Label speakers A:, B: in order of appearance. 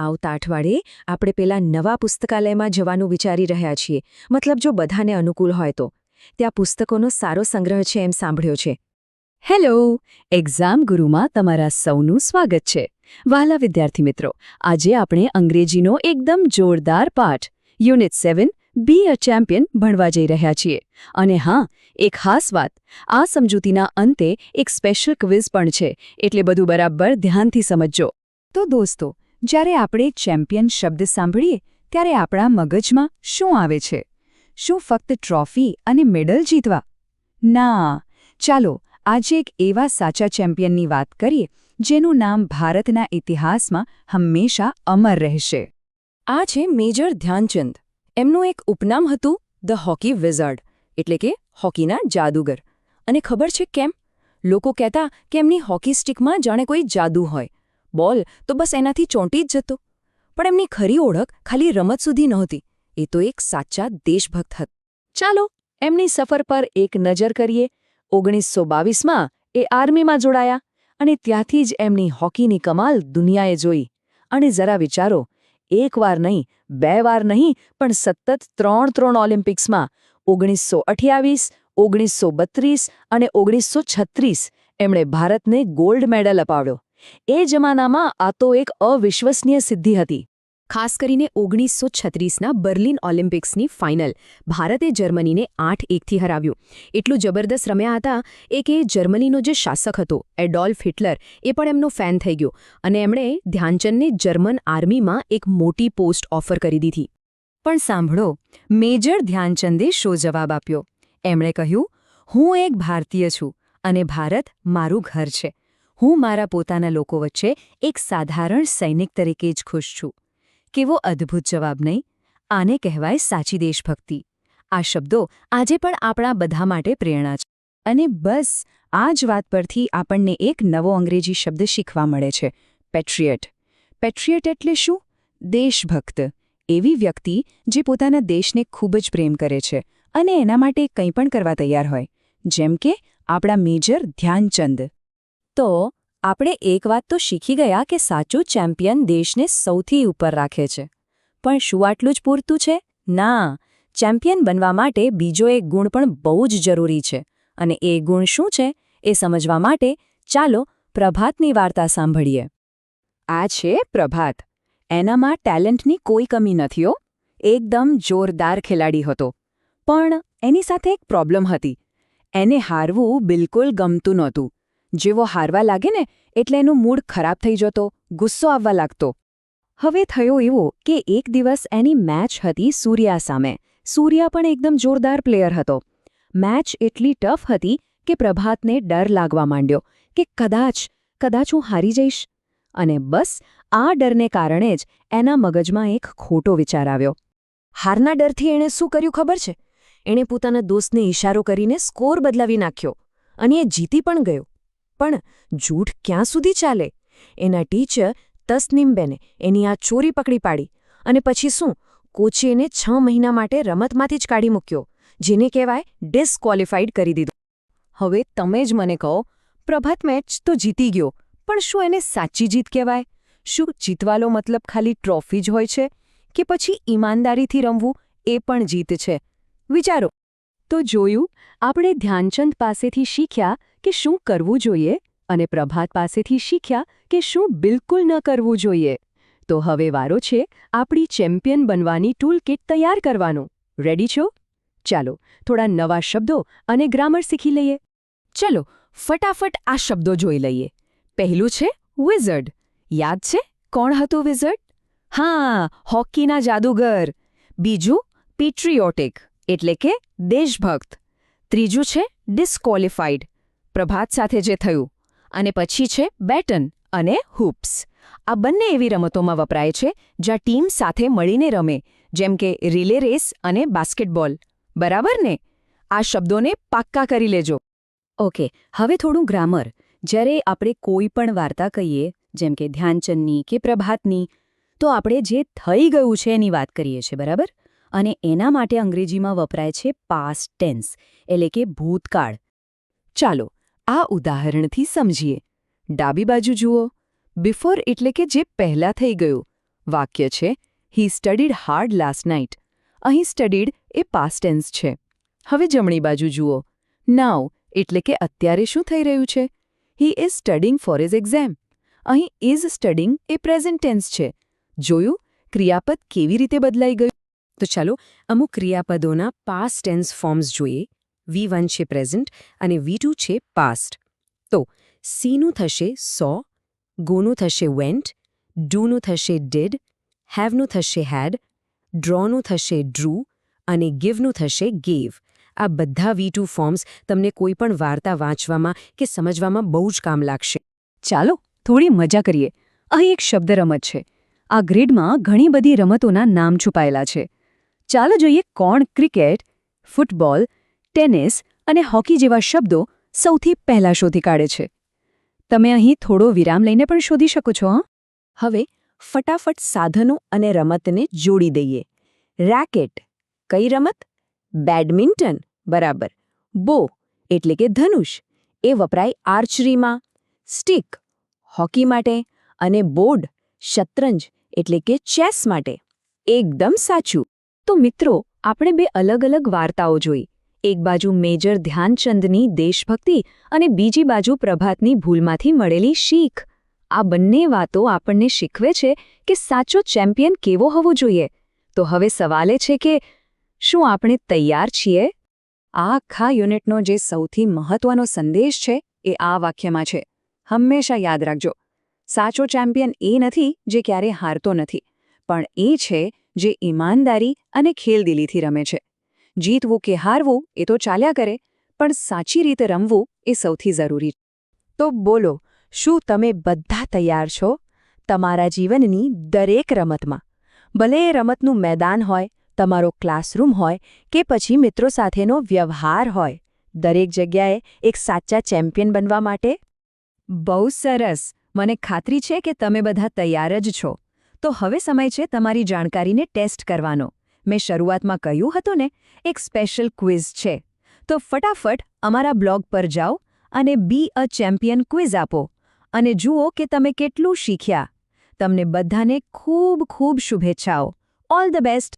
A: આવતા અઠવાડિયે આપણે પેલા નવા પુસ્તકાલયમાં જવાનું વિચારી રહ્યા છીએ. મતલબ જો બધાને અનુકૂળ હોય તો. ત્યાં પુસ્તકોનો સારો સંગ્રહ છે એમ સાંભળ્યો છે. હેલો, એક્ઝામ ગુરુમાં તમારા સૌનું સ્વાગત છે. વાલા વિદ્યાર્થી મિત્રો, આજે આપણે અંગ્રેજીનો એકદમ જોરદાર પાઠ, યુનિટ સેવન, બી અ ચેમ્પિયન ભણવા જઈ રહ્યા છીએ. અને હા, એક ખાસ વાત, આ સમજૂતીના અંતે એક સ્પેશિયલ ક્વિઝ પણ છે. એટલે બધું બરાબર ધ્યાનથી સમજજો. તો દોસ્તો જ્યારે આપણે ચેમ્પિયન શબ્દ સાંભળીએ, ત્યારે આપણા મગજમાં શું આવે છે? શું ફક્ત ટ્રોફી અને મેડલ જીતવા? ના. ચાલો, આજે એક એવા સાચા ચેમ્પિયનની વાત કરીએ, જેનું નામ ભારતના ઇતિહાસમાં હંમેશા અમર રહેશે. આ છે મેજર ધ્યાનચંદ. એમનું એક ઉપનામ હતું ધ હોકી વિઝાર્ડ, એટલે કે હોકીના જાદુગર. અને ખબર છે કેમ? લોકો કહેતા કે એમની હોકી સ્ટિકમાં જાણે કોઈ જાદુ હોય. બોલ, તો બસ એનાથી ચોંટી જ જતો. પણ એમની ખરી ઓળખ ખાલી રમત સુધી નહોતી. એ તો એક સાચા દેશભક્ત હતા. ચાલો, એમની સફર પર એક નજર કરીએ. ઓગણીસો બાવીસમાં એ આર્મીમાં જોડાયા અને ત્યાંથી જ એમની હોકીની કમાલ દુનિયાએ જોઈ. અને જરા વિચારો, એક વાર નહીં, બે વાર નહીં, પણ સતત ત્રણ ત્રણ ઓલિમ્પિક્સમાં ઓગણીસો અઠ્યાવીસ, ઓગણીસો બત્રીસ અને ઓગણીસો છત્રીસ એમણે ભારતને ગોલ્ડ મેડલ અપાવ્યો. એ જમાનામાં આ તો એક અવિશ્વસનીય સિદ્ધિ હતી. ખાસ કરીને ઓગણીસો છત્રીસના બર્લિન ઓલિમ્પિક્સની ફાઇનલ, ભારતે જર્મનીને આઠ એકથી હરાવ્યું. એટલું જબરદસ્ત રમ્યા હતા એ કે જર્મનીનો જે શાસક હતો, એડોલ્ફ હિટલર, એ પણ એમનો ફેન થઈ ગયો અને એમણે ધ્યાનચંદને જર્મન આર્મીમાં એક મોટી પોસ્ટ ઓફર કરી દીધી. પણ સાંભળો, મેજર ધ્યાનચંદે શો જવાબ આપ્યો. એમણે કહ્યું, હું એક ભારતીય છું અને ભારત મારું ઘર છે. હું મારા પોતાના લોકો વચ્ચે એક સાધારણ સૈનિક તરીકે જ ખુશ છું. કેવો અદ્ભુત જવાબ નહીં? આને કહેવાય સાચી દેશભક્તિ. આ શબ્દો આજે પણ આપણા બધા માટે પ્રેરણા છે. અને બસ, આ જ વાત પરથી આપણને એક નવો અંગ્રેજી શબ્દ શીખવા મળે છે, પેટ્રિયટ. પેટ્રિયટ એટલે શું? દેશભક્ત. એવી વ્યક્તિ જે પોતાના દેશને ખૂબ જ પ્રેમ કરે છે અને એના માટે કંઈ પણ કરવા તૈયાર હોય. જેમ કે આપણા મેજર ધ્યાનચંદ. તો આપણે એક વાત તો શીખી ગયા કે સાચું ચેમ્પિયન દેશને સૌથી ઉપર રાખે છે. પણ શું આટલું જ પૂરતું છે? ના, ચેમ્પિયન બનવા માટે બીજો એક ગુણ પણ બહુ જ જરૂરી છે. અને એ ગુણ શું છે? એ સમજવા માટે ચાલો પ્રભાતની વાર્તા સાંભળીએ. આ છે પ્રભાત. એનામાં ટેલેન્ટની કોઈ કમી નથી હો. એકદમ જોરદાર ખેલાડી હતો. પણ એની સાથે એક પ્રોબ્લેમ હતી. એને હારવું બિલકુલ ગમતું નહોતું. જેવો હારવા લાગે ને એટલે એનું મૂડ ખરાબ થઈ જતો, ગુસ્સો આવવા લાગતો. હવે થયો એવો કે એક દિવસ એની મેચ હતી સૂર્યા સામે. સૂર્યા પણ એકદમ જોરદાર પ્લેયર હતો. મેચ એટલી ટફ હતી કે પ્રભાતને ડર લાગવા માંડ્યો કે કદાચ કદાચ હું હારી જઈશ. અને બસ, આ ડરને કારણે જ એના મગજમાં એક ખોટો વિચાર આવ્યો. હારના ડરથી એણે શું કર્યું ખબર છે? એણે પોતાના દોસ્તને ઇશારો કરીને સ્કોર બદલાવી નાખ્યો. અને એ જીતી પણ ગયો. પણ જૂઠ ક્યાં સુધી ચાલે? એના ટીચર તસનીમબેને એની આ ચોરી પકડી પાડી અને પછી શું? કોચે એને છ મહિના માટે રમતમાંથી જ કાઢી મૂક્યો, જેને કહેવાય ડિસક્વોલિફાઈડ કરી દીધું. હવે તમે જ મને કહો, પ્રભાત મેચ તો જીતી ગયો, પણ શું એને સાચી જીત કહેવાય? શું જીતવાલો મતલબ ખાલી ટ્રોફી જ હોય છે કે પછી ઈમાનદારીથી રમવું એ પણ જીત છે? વિચારો. તો જોયું, આપણે ધ્યાનચંદ પાસેથી શીખ્યા કે શું કરવું જોઈએ અને પ્રભાત પાસેથી શીખ્યા કે શું બિલકુલ ન કરવું જોઈએ. તો હવે વારો છે, આપણી ચેમ્પિયન બનવાની ટૂલ કિટ તૈયાર કરવાનો. રેડી છો? ચાલો, થોડા નવા શબ્દો અને ગ્રામર શીખી લઈએ. ચલો, ફટાફટ આ શબ્દો જોઈ લઈએ. પહેલું છે વિઝર્ડ યાદ છે? કોણ હતું વિઝર્ડ હા, હોકીના જાદુગર. બીજું પેટ્રિયોટિક એટલે કે દેશભક્ત. ત્રીજું છે ડિસ્કોલિફાઈડ પ્રભાત સાથે જે થયું. અને પછી છે બેટન અને હૂપ્સ. આ બંને એવી રમતોમાં વપરાય છે, જ્યાં ટીમ સાથે મળીને રમે, જેમ કે રિલે રેસ અને બાસ્કેટબોલ. બરાબર ને? આ શબ્દોને પાક્કા કરી લેજો. ઓકે, હવે થોડું ગ્રામર. જ્યારે આપણે કોઈ પણ વાર્તા કહીએ, જેમ કે ધ્યાનચંદની કે પ્રભાતની, તો આપણે જે થઈ ગયું છે એની વાત કરીએ છીએ, બરાબર? અને એના માટે અંગ્રેજીમાં વપરાય છે પાસ્ટ ટેન્સ એટલે કે ભૂતકાળ. ચાલો આ ઉદાહરણથી સમજીએ. ડાબી બાજુ જુઓ. બિફોર એટલે કે જે પહેલાં થઈ ગયું. વાક્ય છે he studied hard last night અહીં સ્ટડીડ એ પાસ્ટ ટેન્સ છે. હવે જમણી બાજુ જુઓ. નાવ એટલે કે અત્યારે શું થઈ રહ્યું છે? He is studying for his exam અહીં ઇઝ સ્ટડિંગ એ પ્રેઝન્ટ ટેન્સ છે. જોયું? ક્રિયાપદ કેવી રીતે બદલાઈ ગયું? તો ચાલો, અમુક ક્રિયાપદોના પાસ્ટ ટેન્સ ફોર્મ્સ જોઈએ. વી વન છે પ્રેઝન્ટ અને વી ટુ છે પાસ્ટ તો સીનું થશે સો ગોનું થશે વેન્ટ ડૂનું થશે ડીડ હેવનું થશે હેડ ડ્રોનું થશે ડ્રુ અને ગિવનું થશે ગેવ આ બધા વી ટુ ફોર્મ્સ તમને કોઈ પણ વાર્તા વાંચવામાં કે સમજવામાં બહુ જ કામ લાગશે. ચાલો થોડી મજા કરીએ. અહીં એક શબ્દ રમત છે. આ ગ્રીડમાં ઘણી બધી રમતોના નામ છુપાયેલા છે. ચાલો જોઈએ કોણ ક્રિકેટ, ફૂટબોલ ટેનિસ અને હોકી જેવા શબ્દો સૌથી પહેલા શોધી કાઢે છે. તમે અહીં થોડો વિરામ લઈને પણ શોધી શકો છો હવે ફટાફટ સાધનો અને રમતને જોડી દઈએ. રેકેટ, કઈ રમત? બેડમિન્ટન, બરાબર. બો, એટલે કે ધનુષ, એ વપરાય આર્ચરીમાં. સ્ટિક, હોકી માટે અને બોર્ડ, શતરંજ, એટલે કે ચેસ માટે. એકદમ સાચું. તો મિત્રો, આપણે બે અલગ અલગ વાર્તાઓ જોઈ. એક બાજુ મેજર ધ્યાનચંદની દેશભક્તિ અને બીજી બાજુ પ્રભાતની ભૂલમાંથી મળેલી શીખ. આ બંને વાતો આપણને શીખવે છે કે સાચો ચેમ્પિયન કેવો હોવો જોઈએ. તો હવે સવાલ છે કે, શું આપણે તૈયાર છીએ? આ આખા યુનિટનો જે સૌથી મહત્વનો સંદેશ છે એ આ વાક્યમાં છે. હંમેશા યાદ રાખજો. સાચો ચેમ્પિયન એ નથી જે ક્યારે હારતો નથી, પણ એ છે જે ઈમાનદારી અને ખેલદિલીથી રમે છે. જીતવું કે હારવું એ તો ચાલ્યા કરે, પણ સાચી રીતે રમવું એ સૌથી જરૂરી તો બોલો, શું તમે બધા તૈયાર છો? તમારા જીવનની દરેક રમતમાં. ભલે એ રમતનું મેદાન હોય, તમારો ક્લાસરૂમ હોય કે પછી મિત્રો સાથેનો વ્યવહાર હોય, દરેક જગ્યાએ એક સાચા ચેમ્પિયન બનવા માટે? બહુ સરસ! મને ખાતરી છે કે તમે બધા તૈયાર જ છો. તો હવે સમય છે તમારી જાણકારીને ટેસ્ટ કરવાનો. મેં શરૂઆતમાં કહ્યું હતું ને, એક સ્પેશિયલ ક્વિઝ છે. તો ફટાફટ અમારા બ્લોગ પર જાઓ અને બી અ ચેમ્પિયન ક્વિઝ આપો. અને જુઓ કે તમે કેટલું શીખ્યા. તમને બધાને ખૂબ ખૂબ શુભેચ્છાઓ. All the best